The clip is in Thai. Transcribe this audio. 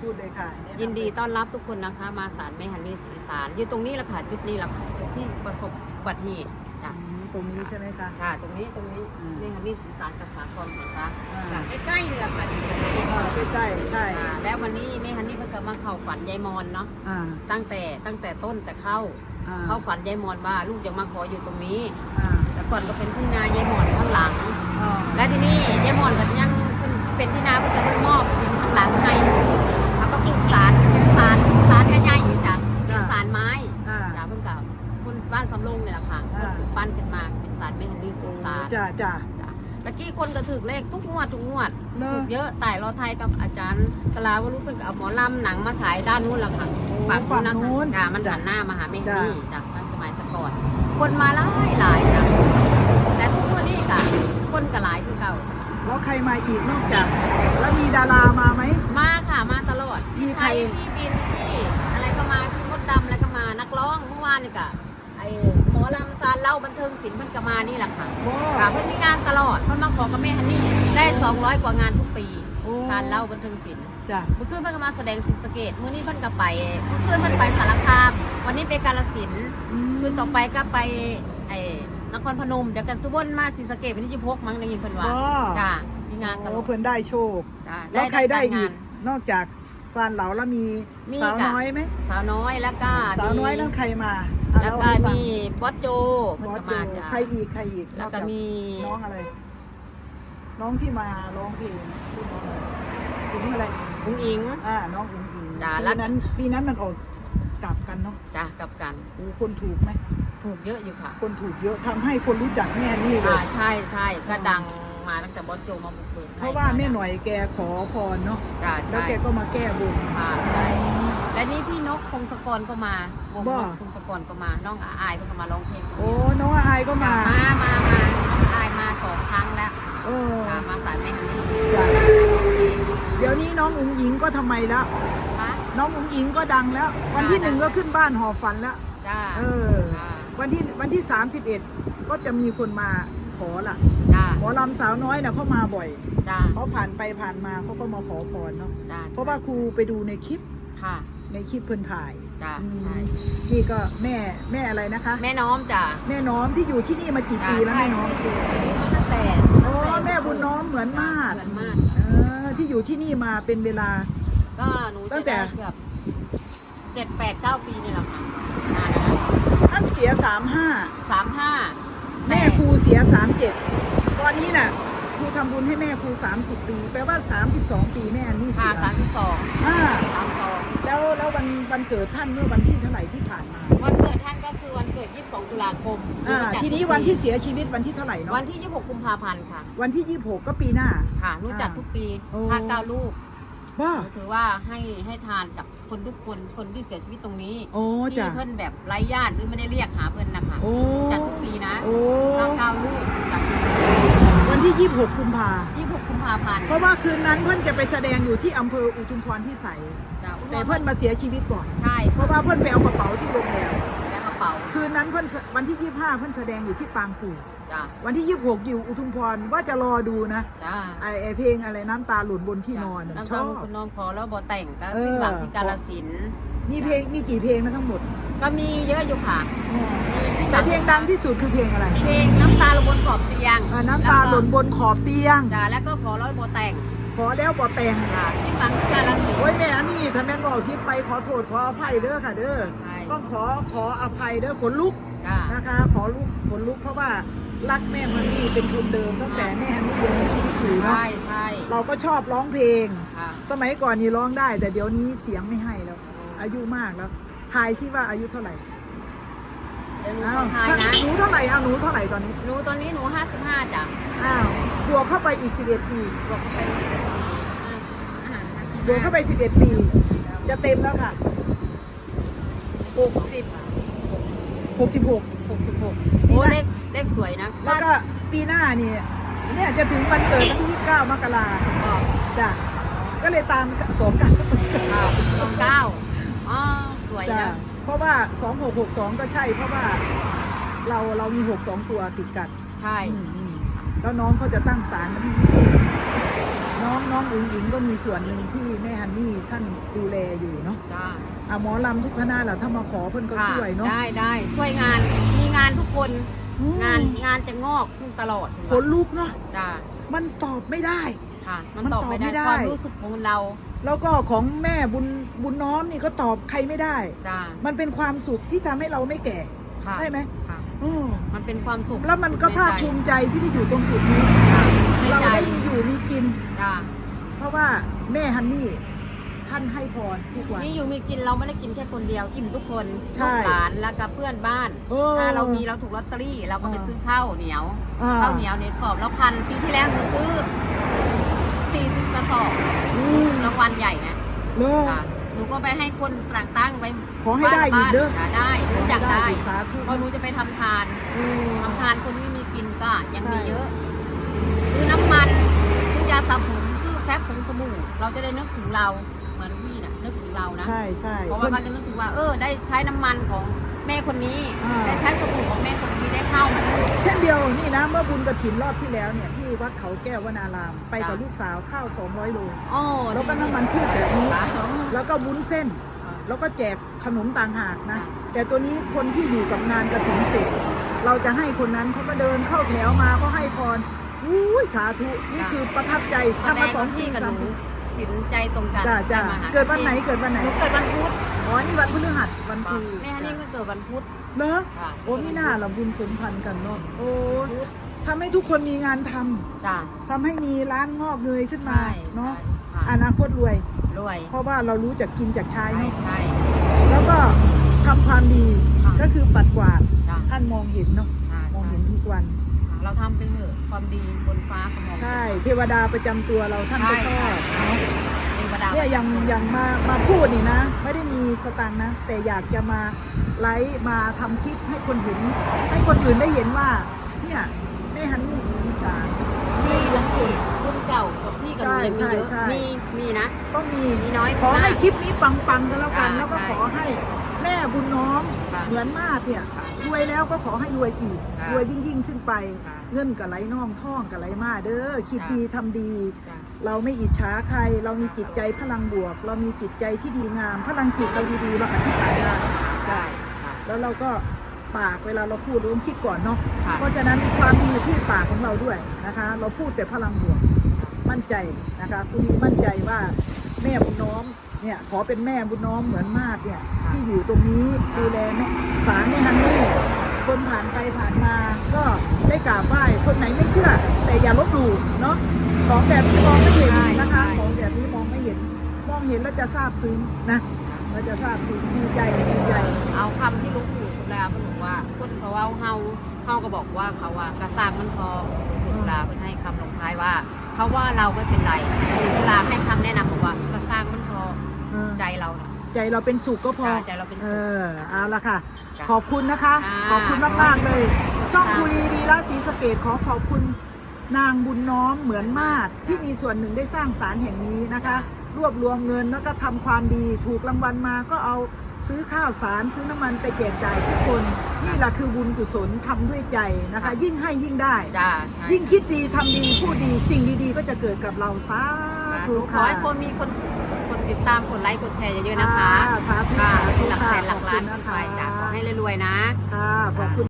พูดเลยค่ะแะำยินดีต้อนรับทุกคนนะคะ มาศาลแม่ฮันนี่ศรีสารอยู่ตรงนี้แหละค่ะจุดนี้แหละค่ะจุดที่ประสบอุบัติเหตุจ้ะอืมตรงนี้ใช่ไหมคะ ค่ะตรงนี้ตรงนี้อืม แม่ฮันนี่ศรีสารกับสากลสงเคราะห์อ่าค่ะใกล้ๆเลยค่ะอ่าใกล้ๆใช่อ่าแล้ววันนี้แม่ฮันนี่เพิ่งก็มาเข้าฝันยายมอนเนาะอ่าตั้งแต่ตั้งแต่ต้นแต่เข้าอ่าเข้าฝันยายมอนว่าลูกจะมาขออยู่ตรงนี้ อ่าแต่ก่อนก็เป็นที่นายายมอนข้างหลัง อ่าและทีนี้ยายมอนก็ยังเป็นเป็นที่นาเพิ่งจะเพิ่งมอบดินข้างหลังให้ เขาก็ปลูกสารเป็นสารสารกระใหญ่อยู่จ้ะเป็นสารไม้อ่า จ้ะเพิ่งกับคนบ้านสำโรงเนี่ยแหละค่ะอ่าเพิ่งปลูกปั้นขึ้นมาเป็นสารเมฮันดีสื่อสารจ้าจ้าจ้ะตะกี้คนก็ถือเลขทุกงวดทุกงวดเนอะ ถูกเยอะแต่รอไทยกับอาจารย์สลาวรุเพิ่งก็เอาหมอลำหนังมาฉายด้านนู้นแล้วค่ะ ฝั่งนู้นนะคะจ้ะมันหันหน้ามาหาเมฮันดีจ้ะตั้งสมัยแตะก่อน คนมาหลายหลายจ้ะแต่ทุกวันนี้ก็คนก็หลายคือเก่า แล้วใครมาอีกนอกจาก แล้วมีดารามาไหมมาค่ะมาตลอ ดมีใครพี่บินพี่อะไรก็มาพี่มดดำอะไรก็มานักร้องเมื่อวานนี่ก็ไอ้หมอลำซานเล่าบันเทิงศิลป์มันก็มานี่แหละค่ะโอ้ ค่ะเพิ่นมีงานตลอดเพิ่นมาขอกับแม่ฮันนี่ได้200กว่างานทุกปีโอ้ ซานเล่าบันเทิงศิลป์จ้าเมื่อคืนเพิ่นก็มาแสดงศรีสะเกดมื้อนี้เพิ่นก็ไปเมื่อคืนเพิ่นไปสารคาม วันนี้ไปกาฬสินธุ์คืนต่อไปก็ไปไอ้นครพนมเดี๋ยวกันสุวรรณมาศรีสะเกดวันที่26มั้งได้ยินเพิ่นว่าอ๋อ จ้ามีงานตลโอ้อดเพิ่นได้โชค จ้ะแล้วใครได้การอีกงานนอกจาก ฟานเหลาแล้วมีมีสาวค่ะ น้อยไหมสาวน้อยแล้วก็สาวน้อยมีนั่นใครมาอะแล้วเาก็ให้ฟังมีบอสโจบเพิ่นอสก็โจมาจ้ะใครอีกใครอีกแล้วก็นอจากมี น้องอะไร น้องที่มาร้องเพลงชื่อน้องอะไรอุ๋งอะไร อุ้งอิง อ่าน้องอุ๋งอิงจ้ะปีแล้ว นั้นปีนั้นมันออกกลับกันเนาะจ้ะกับกันโอ้คนถูกไหม ถูกเยอะอยู่ค่ะคนถูกเยอะทำให้คนรู้จักแม่นี่เลอ่าย ใช่ใช่ก็ดัง มาตั้งแต่บอสโจมาบุกเบิกให้เพราะว่าแม่หน่อยแกขอพรเนาะจ้ะแล้วใช่แกก็มาแก้บน ค่ะใช่และนี่พี่นกพงศกรก็มาวงบ่นกพงศกรก็มาน้องอาอายเพิ่งก็มาร้องเพลงโอ้น้องอายก็จ้ะมา มามามาน้องอายมาสองครั้งแล้วเออจ้ะมาสายแม่ฮันนี่จ้ะเดี๋ยวนี้น้องอุ๋งอิงก็ทำไมแล้ว ค่ะ น้องอุ๋งอิงก็ดังแล้ว วันที่หนึ่งก็ขึ้นบ้านหอฝันแล้ว จ้าเออจ้าวันที่วันที่ 31 ก็จะมีคนมาขอละ จ้า หมอลำสาวน้อยนะเขามาบ่อยจ้า เขาผ่านไปผ่านมาเขาก็มาขอพรเนาะจ้าเพราะว่าครูไปดูในคลิปค่ะ ในคลิปเพิ่นถ่ายจ้าอืมใช่นี่ก็แม่แม่อะไรนะคะ แม่น้อมจ้าแม่น้อมที่อยู่ที่นี่มากี่ปีแล้วแม่น้อมตั้งแต่โอ้แม่บุญน้อมเหมือนมากเหมือนมาก เออที่อยู่ที่นี่มาเป็นเวลา ก็หนูตั้จะงแต่ได้เกือบเจ็ดแปดเก้าปีนี่แหละค่ะนานท่านเสียสามห้าสามห้าแม่ครูเสียสามเจ็ด ตอนนี้น่ะครูทำบุญให้แม่ครูสามสิบปี แปลว่าสามสิบสองปีแม่อันนี่ค่ะเสียสามสิบสองอ่าสามสองแล้วแล้ววันวันเกิดท่านเมื่อวันที่เท่าไหร่ที่ผ่านมาวันเกิดท่านก็คือวันเกิด 22 ตุลาคมอ่าหจัดทีนี้ทุกปีวันที่เสียชีวิตวันที่เท่าไหร่เนาะวันที่ 26 กุมภาพันธ์ค่ะ วันที่ยี่สิบหกก็ปีหน้า ค่ะหนูจัดทุกปีโอ้ทานเก้าลูกบ้าหนูถือว่าให้ให้ทานกับ คนทุกคนคนที่เสียชีวิตตรงนี้โอ้ที่จ้ะเพื่อนแบบไร้ญาติหรือไม่ได้เรียกหาเพื่อนนะคะโอ้ จัดทุกปีนะโอ้ทานเก้าลูกจัดทุกปีวันที่ยี่สิบหกกุมภา26กุมภาพันธ์เพราะว่าคืนนั้นเพื่อนจะไปแสดงอยู่ที่อำเภออุทุมพรพิสัยจ้ะแต่เพื่อนมาเสียชีวิตก่อน ใช่เพราะว่าเพื่อนไปเอากระเป๋าที่โรงแรม แล้วกระเป๋าคืนนั้นเพื่อนวันที่ยี่ห้าเพื่อนแสดงอยู่ที่ปางกู่ จ้ะวันที่ยี่หกอยู่อุทุมพรว่าจะรอดูนะจ้าไอไอเพลงอะไรน้ำตาหล่นบนที่นอนน้ำชตาอลบคุณน้องพอแล้วบอแต่งก็เออสิ้นหวังที่กาลสินธุ์มีเพลงมีกี่เพลงนะทั้งหมดก็มีเยอะอยู่ค่ะมีสิ้นหแต่วังเพลงดังที่สุดคือเพลงอะไรเพลงน้ำตาลงบนขอบเตียงอ่าน้ำตาหล่นบนขอบเตียง จ้าแล้วก็ขอร้อยบอแต่งขอแล้วบ่แต่งค่ะสิ้นหวังที่กาลสินธุ์ โอ้ยแม่อันนี้ถ้าแม่นบอกคิดไปขอโทษขออภัยเด้อค่ะเด้อใช่ ต้องขอขออภัยเด้อขนลุกจ้านะคะ ขอลุกขนลุกเพราะว่า รักแม่ฮันนี่เป็นทุนเดิมตั้งแต่แม่ฮันนี่ยังมีชีวิตอยู่เนาะใช่ใช่เราก็ชอบร้องเพลง ค่ะสมัยก่อนนี่ร้องได้ แต่เดี๋ยวนี้เสียงไม่ให้แล้ว อายุมากแล้วทายสิว่าอายุเท่าไหร่เดี๋ยวหนูอ้าขวอทายนะหนูเท่าไหร่เอาหนูเท่าไหร่ตอนนี้หนูตอนนี้หนูห้าสิบห้าจ้ะอ้าวบวกเข้าไปอีก 11 ปีบวกไปบวกเข้าไป 11 ปี จะเต็มแล้วค่ะ 60 66หกสิบหกโอ้เลขเลขสวยนะแล้วก็ปีหน้านี่เนี่ยจะถึงวันเกิดวันที่29มกราอ๋อจ้ะก็เลยตามสองกันอ้าวสองเก้าอ๋อสวยจ้ะนะเพราะว่า 2662 ก็ใช่ เพราะว่าเราเรามี 62 ตัวติดกัน ใช่อืมอืมแล้วน้องเขาจะตั้งศาลวันที่26เน น้องน้องอุ๋งอิงก็มีส่วนหนึ่งที่แม่ฮันนี่ท่านดูแลอยู่เนาะจ้าอะหมอลำทุกคณะแหละถ้ามาขอเพิ่นก็ค่ะช่วยเนาะ ได้ได้ช่วยงานมีงานทุกคนอืม งานงานจะงอกขึ้นตลอดขนลุกเนาะจ้ามันตอบไม่ได้ ค่ะ มันมันตอบตอบไม่ไม่ได้ได้ ความรู้สึกของเราแล้วก็ของแม่บุญบุญน้อมนี่ก็ตอบใครไม่ได้ จ้ามันเป็นความสุขที่ทำให้เราไม่แก่ ค่ะใช่ไหมค่ะ อืมมันเป็นความสุขแล้วมันก็ภาคภูมิใจที่ได้อยู่ตรงจุดนี้ใน เราใจได้มีอยู่มีกิน จ้าเพราะว่าแม่ฮันนี่ท่านให้พรทุกวัน นี่อยู่มีกินเราไม่ได้กินแค่คนเดียวอิ่มทุกคนใช่ลูกหลานแล้วก็เพื่อนบ้าน เออถ้าเรามีเราถูกลอตเตอรี่เราก็ไปอ่าซื้อข้าวเหนียวอ่าข้าวเหนียวเนี่ยสอบแล้วพันปีที่แล้วหนูซื้อ40กระสอบอืมรางวัลใหญ่นะเลิกค่ะหนูก็ไปให้คนต่างๆไปขอให้ได้อีกเด้อบ้านๆได้หนูอยากได้ สาธุเพราะหนูจะไปทำทานเออทำทานคนไม่มีกินก็ยังใช่มีเยอะ ซื้อน้ำมัน ซื้อยาสระผมซื้อแฟบผงสบู่เราจะได้นึกถึงเราเหมือนพี่น่ะนึกถึงเรานะใช่ใช่เพราะเพิ่ว่านเขาจะนึกถึงว่าเออได้ใช้น้ำมันของแม่คนนี้อ่าได้ใช้สบู่ของแม่คนนี้ได้ข้าวมันนึ่งเช่นเดียวนี่นะ เมื่อบุญกระถินรอบที่แล้วเนี่ยที่วัดเขาแก้ววนาราม ไปกับจ้ะลูกสาวข้าว200โลโอ้แล้วก็น้ำมันพืชแบบนี้ค่ะแล้วก็วุ้นเส้น แล้วก็แจกขนมต่างหากนะค่ะแต่ตัวนี้คนที่อยู่กับงานกระถินเสร็จ เราจะให้คนนั้นเขาก็เดินเข้าแถวมาก็ให้พร อุ้ยสาธุนี่คือประทับใจแสทำดมางสองว่าปีพี่กับสาหมนูปีสินใจตรงกันจ้าจ้าได้มาหเกิดวันไหนเกิดวันไหนหนูเกิดวันพุธอ๋อนี่วันพฤหัสวันครูแม่ฮันนี่ก็เกิดวันพุธ เนอะค่ะโอ้มีหน้าเราบุญสมพันธ์กันเนาะโอ้ทำให้ทุกคนมีงานทำจ้าทำให้มีร้านงอกเงยขึ้นมาใช่เนาะค่ะอนาคตรวย รวยเพราะว่าเรารู้จักกินจากใช้ใช่เนาะใช่ แล้วก็ทำความดีค่ะ ก็คือปัดกวาดจ้าท่านมองเห็นเนาะใช่มองเห็นทุกวัน เราทำเป็นเถอะความดีบนฟ้าของเราใช่ เทวดาประจำตัวเราท่านก็ชอบใช่เนาะเทวดาเนี่ยอย่างอย่างมามาพูดนี่นะ ไม่ได้มีสตังค์นะ แต่อยากจะมาไลฟ์มาทำคลิปให้คนเห็น ให้คนอื่นได้เห็นว่า เนี่ยแม่ฮันนี่สีอีสาน มีหลวงปู่รุ่นเก่ากับพี่กับหนูยังมีเยอะใช่ใช่ มีมีนะ ต้องมีมีน้อยขอให้มากคลิปนี้ปังๆกันแล้วกัน อ่าแล้วก็ใช่ ขอให้ แม่บุญน้อมค่ะเหมือนมาดเนี่ยรวยแล้วก็ขอให้รวยอีกค่ะรวยยิ่งยิ่งๆขึ้นไป ค่ะเงินกับไหลน่องท่องกับไหลมาเด้อคิดค่ะดีทำดี จ้ะ เราไม่อิจฉาใคร เรามีจิตใจพลังบวก เรามีจิตใจที่ดีงาม พลังจิตเราดีๆเราอธิษฐานได้ได้ค่ะ แล้วเราก็ปากเวลาเราพูดเราต้องคิดก่อนเนาะค่ะ เพราะฉะนั้นความดีอยู่ที่ปากของเราด้วยนะคะ เราพูดแต่พลังบวก มั่นใจนะคะคุณดีมั่นใจว่าแม่บุญน้อม เนี่ยขอเป็นแม่บุญน้อมเหมือนมาดเนี่ยที่อยู่ตรงนี้ดูแลแม่สารแม่ฮันนี่คนผ่านไปผ่านมาก็ได้กราบไหว้คนไหนไม่เชื่อ แต่อย่าลบหลู่เนาะของแบบนี้มองไม่เห็นนะคะ ของแบบนี้มองไม่เห็น มองเห็นแล้วจะซาบซึ้งนะเราจะซาบซึ้งดีใจดีใจ เอาคำที่หลุงปู่สุดาเขาบอกว่าคนเขาเอาเฮาเฮาก็บอกว่าเขาว่ากระสร้างมันพอหลวงปู่สุดาเพิ่นให้คำลงท้ายว่า เขาว่าเราไม่เป็นไรหลวงปู่สุดาให้คำแนะนำบอกว่ากระสร้างมันพอเออ ใจเราน่ะ ใจเราเป็นสุขก็พอจ้ะใจเราเป็นสุขเออ เอาละค่ะ จ้ะขอบคุณนะคะ ค่ะขอบคุณมากๆเลย ช่องบุรีวีระศรีสะเกดขอขอบคุณนางบุญน้อมเหมือนมาศที่มีส่วนหนึ่งได้สร้างศาลแห่งนี้นะคะ รวบรวมเงินแล้วก็ทำความดีถูกรางวัลมาก็เอาซื้อข้าวสารซื้อน้ำมันไปแจกจ่ายทุกคน นี่แหละคือบุญกุศลทำด้วยใจนะคะยิ่งให้ยิ่งได้ จ้าใช่ยิ่งคิดดีทำดีพูดดีสิ่งดีๆ ก็จะเกิดกับเราสาสาธุธุขอค่ะ ให้คนมีคนกด ติดตามกดไลค์กดแชร์เยอะๆนะคะอ่าสาธุค่ะสาธุหลักค่ะแสนหลักล้านขอบคุณนะคะไปจ้ะขอให้รวยๆนะ ค่ะขอบคุณ